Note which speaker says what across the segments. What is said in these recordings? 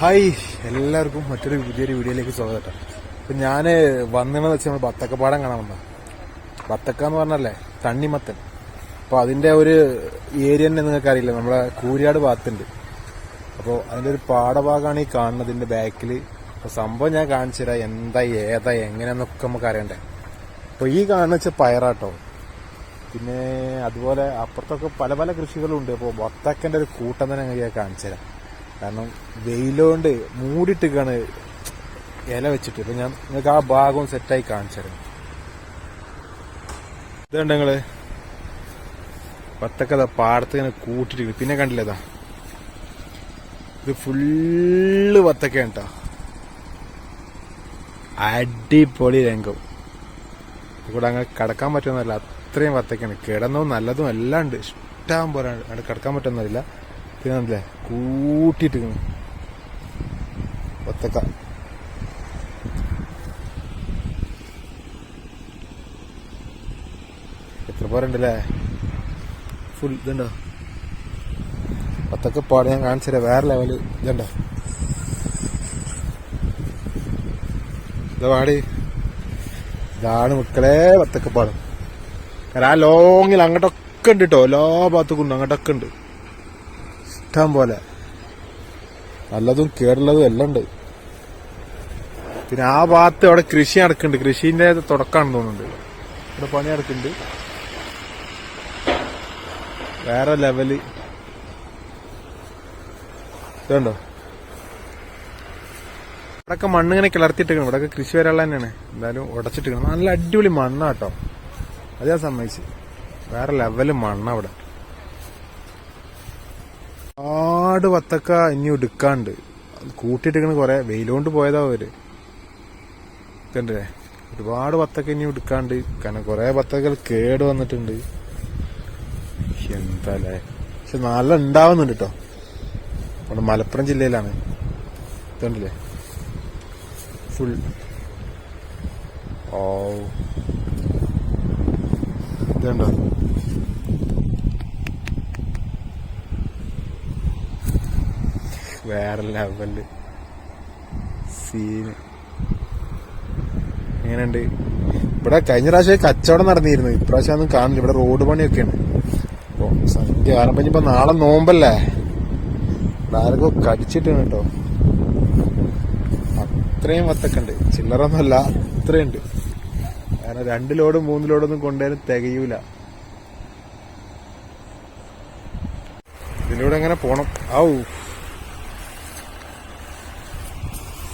Speaker 1: Hi എല്ലാവർക്കും മറ്റൊരു പുതിയൊരു വീഡിയോയിലേക്ക് സ്വാഗതം. കേട്ടോ ഞാൻ വന്നതെന്ന് വെച്ചാൽ നമ്മൾ ബത്തക്കപ്പാടം കാണാൻ വന്ന ബത്തക്ക എന്ന് പറഞ്ഞല്ലേ തണ്ണിമത്തൻ. അപ്പൊ അതിന്റെ ഒരു ഏരിയ തന്നെ നിങ്ങൾക്ക് അറിയില്ല നമ്മളെ കൂരിയാട് ഭാഗത്തുണ്ട്. അപ്പോൾ അതിന്റെ ഒരു പാടഭാഗമാണ് ഈ കാണുന്നത് ഇതിന്റെ ബാക്കിൽ അപ്പോൾ സംഭവം ഞാൻ കാണിച്ചു തരാം എന്താ ഏതാ എങ്ങനെയാന്നൊക്കെ നമുക്ക് അറിയണ്ടേ. അപ്പോൾ ഈ കാണുന്ന വെച്ചാൽ പയറാട്ടോ. പിന്നെ അതുപോലെ അപ്പുറത്തൊക്കെ പല പല കൃഷികളും ഉണ്ട് അപ്പോൾ ബത്തക്കന്റെ ഒരു കൂട്ടം തന്നെ ഞാൻ കാണിച്ചു തരാം. കാരണം വെയിലോണ്ട് മൂടിയിട്ടാണ് ഇല വെച്ചിട്ട്. ഇപ്പൊ ഞാൻ നിങ്ങൾക്ക് ആ ഭാഗവും സെറ്റായി കാണിച്ചു തരാം. ഇതുണ്ട് നിങ്ങൾ. പത്തക്കഥ പാടത്ത് ഇങ്ങനെ കൂട്ടിട്ട് പിന്നെ കണ്ടില്ലേതാ ഇത് ഫുള്ള് ബത്തക്കയാണ് കേട്ടോ അടിപൊളി രംഗം. ഇവിടെ അങ്ങനെ കിടക്കാൻ പറ്റുന്നതല്ല അത്രയും വത്തക്കാണ് കിടന്നതും നല്ലതും എല്ലാം ഉണ്ട്. ഇഷ്ടം പോലെ കിടക്കാൻ പറ്റുന്നതില്ല പിന്നെ അല്ലേ ഒത്തക്ക എത്ര പോരണ്ടല്ലേ? ഫുൾ ഇതുണ്ടോ? ഒത്തക്ക പാട് ഞാൻ കാണിച്ചുതരാം. വേറെ ലെവൽ ഇതുണ്ടോ? ഇതാടി ഇതാണ് മക്കളെ വത്തക്കപ്പാടം കാരണം ആ ലോങ്ങിൽ അങ്ങോട്ടൊക്കെ ഉണ്ട് കേട്ടോ എല്ലാ ഭാഗത്തേക്കും ഉണ്ട്. അങ്ങോട്ടൊക്കെ ഉണ്ട്. ഇഷ്ടം പോലെ. നല്ലതും കേടുള്ളതും എല്ലാം ഉണ്ട്. പിന്നെ ആ ഭാഗത്ത് അവിടെ കൃഷി നടക്കുന്നുണ്ട്. കൃഷിന്റെ തുടക്കമാണെന്ന് തോന്നുന്നുണ്ട്. ഇവിടെ പണി നടക്കുന്നുണ്ട്. വേറെ ലെവൽ ഇതുണ്ടോ? ഇവിടൊക്കെ മണ്ണ് ഇങ്ങനെ കിളർത്തിട്ടിരിക്കണം ഇവിടെയൊക്കെ കൃഷി വരാനുള്ള തന്നെയാണ്. എന്തായാലും ഉടച്ചിട്ടിരിക്കണം നല്ല അടിപൊളി മണ്ണാട്ടോ അതാ സമ്മതിച്ചു. വേറെ ലെവൽ മണ്ണ അവിടെ ഒരുപാട് വത്തക്ക ഇനി എടുക്കാണ്ട് കൂട്ടിയിട്ടിരിക്കണ കൊറേ വെയിലോണ്ട് പോയതാ അവർ. കണ്ടേ ഒരുപാട് വത്തക്ക ഇനി എടുക്കാണ്ട് കാരണം കൊറേ വത്തക്കകൾ കേട് വന്നിട്ടുണ്ട്. എന്താല്ലേ? പക്ഷെ നല്ല ഉണ്ടാവുന്നുണ്ട് കേട്ടോ നമ്മുടെ മലപ്പുറം ജില്ലയിലാണ്. ഇതുണ്ടല്ലേ? ഫുൾ. ഓ. ഇതുണ്ടോ? വേറെ ലെവൽ സീന് എങ്ങനെയുണ്ട്? ഇവിടെ കഴിഞ്ഞ പ്രാവശ്യം കച്ചവടം നടന്നിരുന്നു. ഇപ്രാവശ്യം ഒന്നും കാണില്ല. ഇവിടെ റോഡ് പണിയൊക്കെയാണ്. അപ്പോൾ സന്ധ്യ കാരണം ഇനിയിപ്പോ നാളെ നോമ്പല്ലേ? ആരൊക്കെ കടിച്ചിട്ടാണ് കേട്ടോ. അത്രയും വത്തൊക്കെ ഉണ്ട്. ചില്ലറൊന്നുമല്ല അത്രയുണ്ട്. കാരണം രണ്ട് ലോഡും മൂന്ന് ലോഡൊന്നും കൊണ്ടുവരാൻ തികയൂല. ഇതിലൂടെ എങ്ങനെ പോണം? ഔ.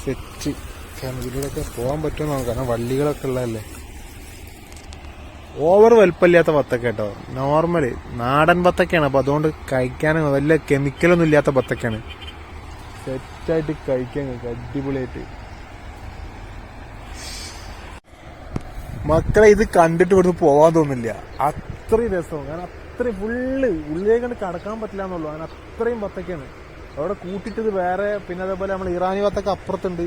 Speaker 1: സെറ്റ് ഫാമിലിയിലൊക്കെ പോകാൻ പറ്റുമെന്ന് നോക്കാം കാരണം വള്ളികളൊക്കെ ഉള്ളതല്ലേ? ഓവർ വലുപ്പമില്ലാത്ത ബത്തക്ക കേട്ടോ. നോർമൽ നാടൻ ബത്തക്കയാണ് അപ്പോൾ അതുകൊണ്ട് കഴിക്കാനും വലിയ കെമിക്കലൊന്നും ഇല്ലാത്ത ബത്തക്കയാണ് സെറ്റായിട്ട് കഴിക്കാൻ അടിപൊളിയായിട്ട്. മക്കളെ ഇത് കണ്ടിട്ട് ഇവിടുന്ന് പോവാൻ തോന്നില്ല അത്രയും രസം കാരണം അത്രയും ഫുള്ള് ഉള്ളിലേക്ക് കടക്കാൻ പറ്റില്ല എന്നുള്ളൂ കാരണം അത്രയും ബത്തക്കയാണ് അവിടെ കൂട്ടിട്ടത് വേറെ പിന്നെ അതേപോലെ നമ്മൾ ഇറാനി ഭാഗത്തൊക്കെ അപ്പുറത്തുണ്ട്.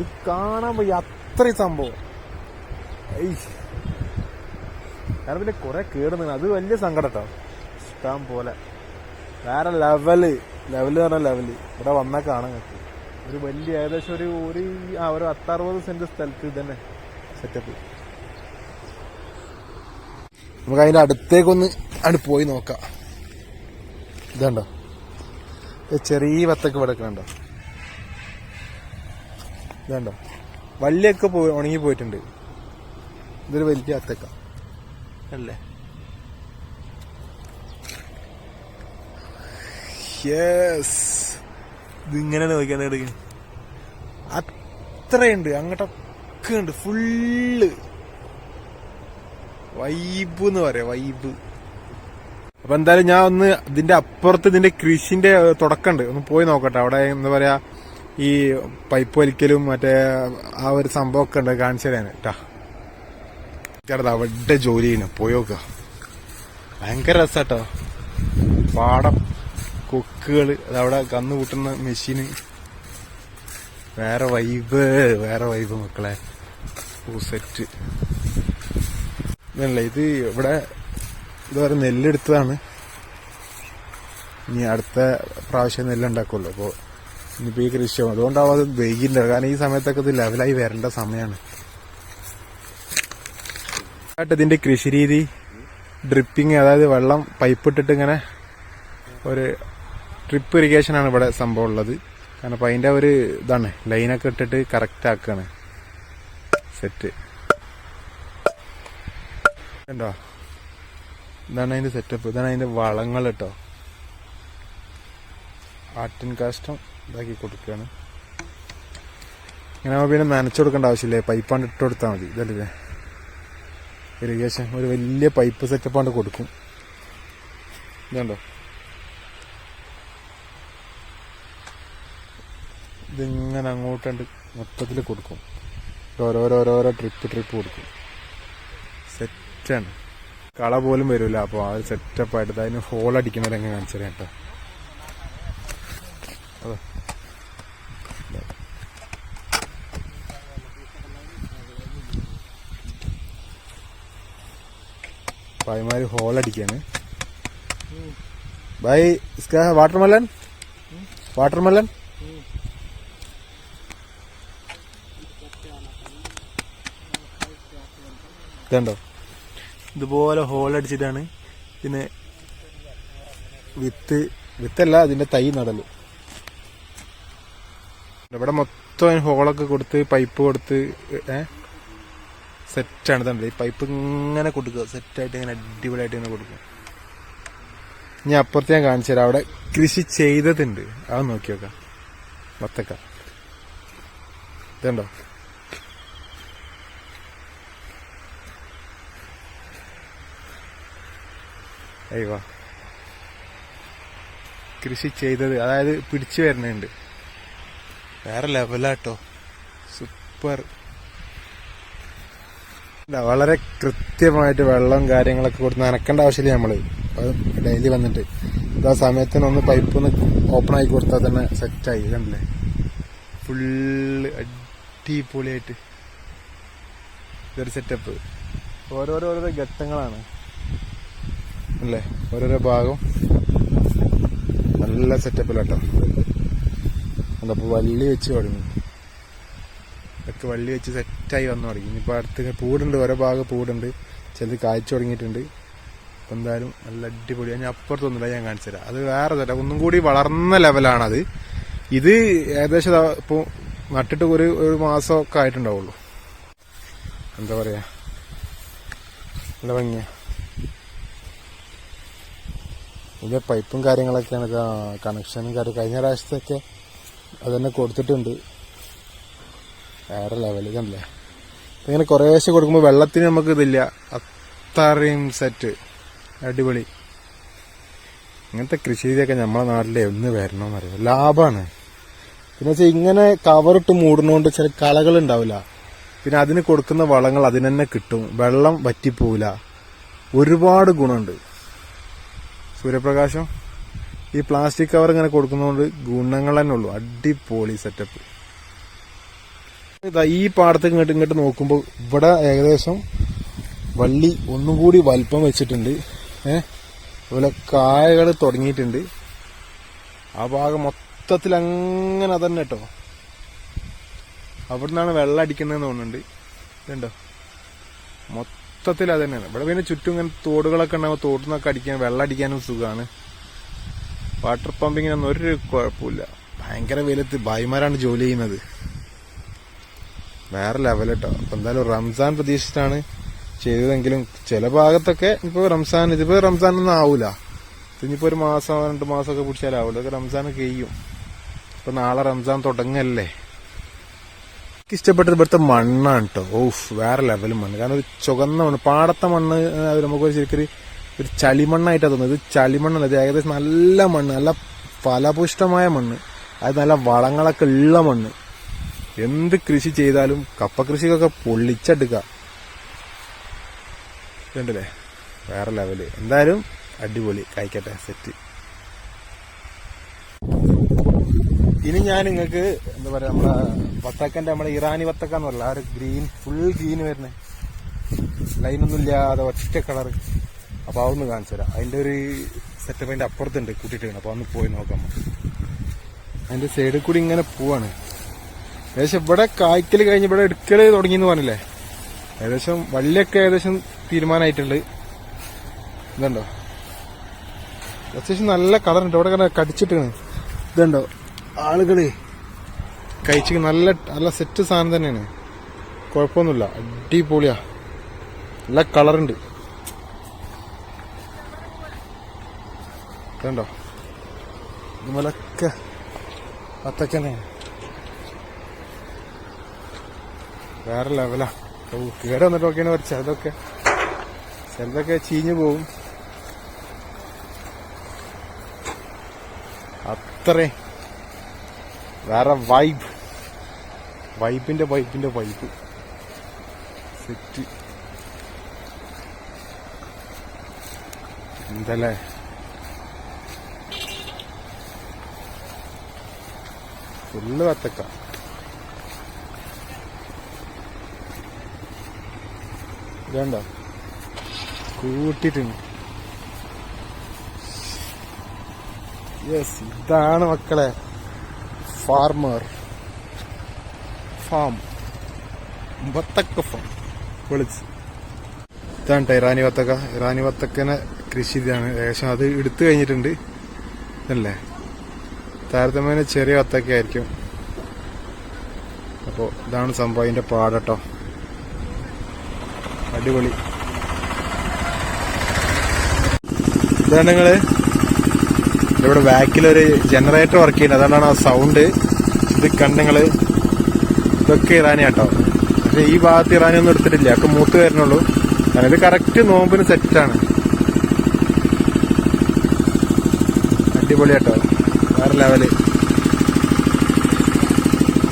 Speaker 1: ഇത് കാണാൻ വയ്യ അത്രയും സംഭവം. കാരണം പിന്നെ കുറെ കേടുന്നു അത് വലിയ സങ്കടം കേട്ടോ ഇഷ്ടം പോലെ. വേറെ ലെവൽ. ലെവൽ പറഞ്ഞ ലെവൽ. ഇവിടെ വന്നാൽ കാണാൻ കിട്ടും ഒരു വലിയ ഏകദേശം ഒരു ഒരു ആ ഒരു അത്തറുപത് സെന്റ് സ്ഥലത്ത് തന്നെ സെറ്റപ്പ് നമുക്ക് അതിന്റെ അടുത്തേക്കൊന്ന് അവിടെ പോയി നോക്കാം. ഇതുണ്ടോ? ഇത് ചെറിയ വത്തക്ക കണ്ടോ? ഇതുണ്ടോ? വള്ളിയൊക്കെ പോയി ഉണങ്ങി പോയിട്ടുണ്ട്. ഇതൊരു വലിയ അത്തക്ക അല്ലേ? യെസ് ഇതിങ്ങനെ നോക്കിയാണ് എടുക്കുന്നത് അത്രയുണ്ട്. അങ്ങോട്ടൊക്കെ ഉണ്ട്. ഫുള്ള് വൈബ് എന്ന് പറയാം. വൈബ് അപ്പൊ എന്തായാലും ഞാൻ ഒന്ന് ഇതിന്റെ അപ്പുറത്ത് ഇതിന്റെ കൃഷിന്റെ തുടക്കമുണ്ട് ഒന്ന് പോയി നോക്കട്ടെ. അവിടെ എന്താ പറയാ ഈ പൈപ്പ് വലിക്കലും മറ്റേ ആ ഒരു സംഭവമൊക്കെ ഉണ്ട്. കാണിച്ചു തരാൻ. കേട്ടാ അവിടെ ജോലി ചെയ്യുന്നു. പോയി നോക്കുക. ഭയങ്കര രസാട്ടോ. പാടം കൊക്കുകൾ അതവിടെ കന്ന് കൂട്ടുന്ന മെഷീന്. വേറെ വൈബ് വേറെ വൈബ് മക്കളെ. സെറ്റ്. ഇതല്ല ഇത് ഇവിടെ ഇതുവരെ നെല്ലെടുത്തതാണ്. ഇനി അടുത്ത പ്രാവശ്യം നെല്ലുണ്ടാക്കുമല്ലോ അപ്പോൾ ഇനിയിപ്പോൾ ഈ കൃഷി അതുകൊണ്ടാവും അത് വൈകില്ല കാരണം ഈ സമയത്തൊക്കെ ഇത് ലെവലായി വരേണ്ട സമയമാണ് ഇതിന്റെ കൃഷി രീതി ഡ്രിപ്പിംഗ് അതായത് വെള്ളം പൈപ്പ് ഇട്ടിട്ട് ഇങ്ങനെ ഒരു ഡ്രിപ്പ് ഇറിഗേഷൻ ആണ് ഇവിടെ സംഭവം ഉള്ളത്. കാരണം അപ്പം അതിന്റെ ഒരു ഇതാണ് ലൈനൊക്കെ ഇട്ടിട്ട് കറക്റ്റ് ആക്കുകയാണ് സെറ്റ് ഉണ്ടോ ഇതാണ് അതിന്റെ സെറ്റപ്പ് ഇതാണ് അതിന്റെ വളങ്ങൾ കേട്ടോ. ആട്ടിൻ കാസ്റ്റം ഇതാക്കി കൊടുക്കുകയാണ്. ഇങ്ങനെ പിന്നെ നനച്ചു കൊടുക്കേണ്ട ആവശ്യമില്ലേ. പൈപ്പാണ്ട് ഇട്ട് കൊടുത്താൽ മതി. ഇതല്ലേ ഇറിഗേഷൻ. ഒരു വലിയ പൈപ്പ് സെറ്റപ്പാണ്ട് കൊടുക്കും. ഇതുണ്ടോ? ഇതിങ്ങനെ അങ്ങോട്ടുണ്ട് മൊത്തത്തിൽ കൊടുക്കും. ഓരോരോരോരോ ട്രിപ്പ് ട്രിപ്പ് കൊടുക്കും. സെറ്റാണ് കള പോലും വരില്ല അപ്പോൾ ആ സെറ്റപ്പ് ആയിട്ട് അതിന് ഹോൾ അടിക്കുന്ന രംഗം കാണിച്ചു തരാം കേട്ടോ. ഹോൾ അടിക്കാണ്. ഇസ്കാ വാട്ടർമെലൻ വാട്ടർമെലൻ ഇതുണ്ടോ? ഇതുപോലെ ഹോൾ അടിച്ചിട്ടാണ് പിന്നെ വിത്ത് വിത്തല്ല അതിന്റെ തൈ നടൽ. ഇവിടെ മൊത്തം ഹോളൊക്കെ കൊടുത്ത് പൈപ്പ് കൊടുത്ത് ഏ സെറ്റാണ് തന്നെ പൈപ്പ് ഇങ്ങനെ കൊടുക്കുക. സെറ്റായിട്ട് ഇങ്ങനെ അടിപൊളിയായിട്ട് ഇങ്ങനെ കൊടുക്കുക. ഞാൻ അപ്പുറത്ത് ഞാൻ കാണിച്ചു തരാം. അവിടെ കൃഷി ചെയ്തതുണ്ട്. അത് നോക്കി നോക്കാം. വത്തക്ക ഇതുണ്ടോ? അയ്യോ കൃഷി ചെയ്തത് അതായത് പിടിച്ചു വരുന്നുണ്ട്. വേറെ ലെവലാട്ടോ. സൂപ്പർ. വളരെ കൃത്യമായിട്ട് വെള്ളം കാര്യങ്ങളൊക്കെ കൊടുത്ത് നനക്കേണ്ട ആവശ്യമില്ല നമ്മൾ. അത് ഡെയിലി വന്നിട്ട്. ആ സമയത്തിന് ഒന്ന് പൈപ്പ് ഒന്ന് ഓപ്പൺ ആക്കി കൊടുത്താൽ തന്നെ സെറ്റായി കണ്ടില്ലേ? ഫുള്ള് അടിപൊളിയായിട്ട്. ഇതൊരു സെറ്റപ്പ് ഓരോരോ ഘട്ടങ്ങളാണ്. അല്ലേ? ഓരോരോ ഭാഗം നല്ല സെറ്റപ്പിലാട്ടോ അതപ്പോൾ വള്ളി വെച്ച് തുടങ്ങി. ഒക്കെ വള്ളി വെച്ച് സെറ്റായി വന്നു തുടങ്ങി. ഇനിയിപ്പോൾ അടുത്ത് പൂടുണ്ട്. ഓരോ ഭാഗം പൂടുണ്ട്. ചിലത് കായ്ച്ചു തുടങ്ങിയിട്ടുണ്ട്. അപ്പം എന്തായാലും നല്ല അടിപൊളിയാണ് ഞാൻ അപ്പുറത്തൊന്നുമില്ല ഞാൻ കാണിച്ചു തരാം. അത് വേറെ തരാം ഒന്നും കൂടി വളർന്ന ലെവലാണത് ഇത് ഏകദേശം ഇപ്പോൾ ഇപ്പൊ നട്ടിട്ട് ഒരു ഒരു മാസമൊക്കെ ആയിട്ടുണ്ടാവുള്ളൂ. എന്താ പറയുക നല്ല ഭംഗിയാ. ഇതിന്റെ പൈപ്പും കാര്യങ്ങളൊക്കെയാണ് കണക്ഷനും കാര്യം കഴിഞ്ഞ പ്രാവശ്യത്തൊക്കെ അത് തന്നെ കൊടുത്തിട്ടുണ്ട്. വേറെ ലെവൽ ഇതല്ലേ? ഇങ്ങനെ കുറേശ്ശെ കൊടുക്കുമ്പോൾ വെള്ളത്തിന് നമുക്ക് ഇതില്ല. അത്രയും സെറ്റ് അടിപൊളി. ഇങ്ങനത്തെ കൃഷി രീതിയൊക്കെ നമ്മളെ നാട്ടിലെ ഒന്ന് വരണമെന്നറിയാം ലാഭമാണ് പിന്നെ വെച്ചാൽ ഇങ്ങനെ കവറിട്ട് മൂടുന്നതുകൊണ്ട് ചില കളകൾ ഉണ്ടാവില്ല പിന്നെ അതിന് കൊടുക്കുന്ന വളങ്ങൾ അതിന് തന്നെ കിട്ടും. വെള്ളം വറ്റിപ്പോവില്ല ഒരുപാട് ഗുണമുണ്ട് സൂര്യപ്രകാശം. ഈ പ്ലാസ്റ്റിക് കവർ ഇങ്ങനെ കൊടുക്കുന്നതുകൊണ്ട് ഗുണങ്ങൾ തന്നെ ഉള്ളൂ. അടിപൊളി സെറ്റപ്പ് ഇതാ ഈ പാടത്തേക്ക് ഇങ്ങോട്ട് ഇങ്ങോട്ട് നോക്കുമ്പോൾ ഇവിടെ ഏകദേശം വള്ളി ഒന്നും കൂടി വലിപ്പം വെച്ചിട്ടുണ്ട്. ഏഹ് അതുപോലെ കായകൾ തുടങ്ങിയിട്ടുണ്ട്. ആ ഭാഗം മൊത്തത്തിൽ അങ്ങനെ തന്നെ കേട്ടോ അവിടെ നിന്നാണ് വെള്ളം അടിക്കുന്നതെന്ന് തോന്നുന്നുണ്ട്. ഇതുണ്ടോ? മൊത്തത്തിൽ അത് തന്നെയാണ് ഇവിടെ പിന്നെ ചുറ്റും ഇങ്ങനെ തോടുകളൊക്കെ ഉണ്ടാകുമ്പോൾ തോട്ടിൽ നിന്നൊക്കെ അടിക്കാൻ വെള്ളം അടിക്കാനും സുഖമാണ് വാട്ടർ പമ്പിങ്ങിനൊന്നും ഒരു കുഴപ്പമില്ല ഭയങ്കര വെയിലത്ത് ഭായിമാരാണ് ജോലി ചെയ്യുന്നത്. വേറെ ലെവൽ കേട്ടോ അപ്പൊ എന്തായാലും റംസാൻ പ്രതീക്ഷിച്ചിട്ടാണ് ചെയ്തതെങ്കിലും ചില ഭാഗത്തൊക്കെ ഇപ്പൊ റംസാൻ ഇതിപ്പോ റംസാൻ ഒന്നും ആവൂല. ഇനിയിപ്പോ ഒരു മാസം രണ്ട് മാസമൊക്കെ പിടിച്ചാലാവൂല. ഇതൊക്കെ റംസാൻ കഴിയും ഇപ്പൊ നാളെ റംസാൻ തുടങ്ങല്ലേ? എനിക്ക് ഇഷ്ടപ്പെട്ടത് ഇവിടുത്തെ മണ്ണാണ് കേട്ടോ ഓഫ് വേറെ ലെവൽ മണ്ണ്. കാരണം ഒരു ചുവന്ന മണ്ണ് പാടത്തെ മണ്ണ് നമുക്ക് ശരിക്കൊരു ഒരു ചളിമണ്ണായിട്ടാണ് തോന്നുന്നത്. ഇത് ചളിമണ്ണല്ല ഇത് ഏകദേശം നല്ല മണ്ണ് നല്ല ഫലപുഷ്ടമായ മണ്ണ്. അത് നല്ല വളങ്ങളൊക്കെ ഉള്ള മണ്ണ്. എന്ത് കൃഷി ചെയ്താലും കപ്പ കൃഷിക്കൊക്കെ പൊള്ളിച്ചെടുക്കുക കണ്ടില്ലേ വേറെ ലെവൽ എന്തായാലും അടിപൊളി. കഴിക്കട്ടെ. സെറ്റ്. ഇനി ഞാൻ നിങ്ങൾക്ക് എന്താ പറയാ നമ്മളെ വത്തക്കന്റെ നമ്മളെ ഇറാനി വത്തക്ക എന്ന് പറയില്ല ആ ഒരു ഗ്രീൻ ഫുൾ ഗ്രീൻ വരുന്നത് ലൈനൊന്നും ഇല്ലാതെ ഒറ്റ കളർ അപ്പൊ അതൊന്ന് കാണിച്ചു തരാം. അതിന്റെ ഒരു സെറ്റപ്പ് അതിന്റെ അപ്പുറത്തുണ്ട് കൂട്ടിയിട്ടുണ്ട് അപ്പൊ ഒന്ന് പോയി നോക്കാം അതിന്റെ സൈഡിൽ കൂടി ഇങ്ങനെ പോവാണ്. ഏകദേശം ഇവിടെ കായ്ക്കൽ കഴിഞ്ഞ് ഇവിടെ എടുക്കൽ തുടങ്ങി എന്ന് പറഞ്ഞില്ലേ? ഏകദേശം വള്ളിയൊക്കെ ഏകദേശം തീരുമാനമായിട്ടുണ്ട്. ഇതുണ്ടോ? അത്യാവശ്യം നല്ല കളറുണ്ട് ഇവിടെ ഇങ്ങനെ കടിച്ചിട്ടാണ് ഇതുണ്ടോ? ആളുകൾ കഴിച്ച് നല്ല നല്ല സെറ്റ് സാധനം തന്നെയാണ്. കുഴപ്പമൊന്നുമില്ല. അടിപൊളിയാ. നല്ല കളറുണ്ട്. കണ്ടോ? ഇതുപോലൊക്കെ അത്തക്കനെ വേറെ ലെവലാ കേട് വന്നിട്ട് ഒക്കെയാണ് കുറച്ച്. അതൊക്കെ ചിലതൊക്കെ ചീഞ്ഞു പോവും. അത്രേ വേറെ വൈബ് വൈബിന്റെ വൈബിന്റെ വൈബ് സെറ്റ് എന്തല്ലേ? ഫുള്ള് വത്തക്ക ഇതുണ്ടോ? കൂട്ടിട്ടുണ്ട് യെസ് ഇതാണ് മക്കളെ. ഫാർമർ ഫാം വത്തക്ക ഫാം വിളിച്ച്. ഇതാണ് ഇറാനി വത്തക്ക. ഇറാനി വത്തക്കനെ കൃഷി ഇതാണ് ഏകദേശം അത് എടുത്തു കഴിഞ്ഞിട്ടുണ്ട്. അല്ലേ താരതമ്യേന ചെറിയ വത്തക്ക ആയിരിക്കും. അപ്പോൾ ഇതാണ് സംഭവം അതിന്റെ പാടട്ടോ. അടിപൊളി. ഇതാണ് നിങ്ങൾ ഇവിടെ ബാക്കിലൊരു ജനറേറ്റർ വർക്ക് ചെയ്യുന്നത് അതുകൊണ്ടാണ് ആ സൗണ്ട് ഇത് കണ്ണുങ്ങൾ. ഇതൊക്കെ ഇറാനി കേട്ടോ പക്ഷെ ഈ ഭാഗത്ത് ഇറാനി ഒന്നും എടുത്തിട്ടില്ല. ഒക്കെ മൂത്ത് വരുന്നുള്ളൂ. കാരണം ഇത് കറക്റ്റ് നോമ്പിന് സെറ്റാണ് അടിപൊളി കേട്ടോ വേറെ ലെവൽ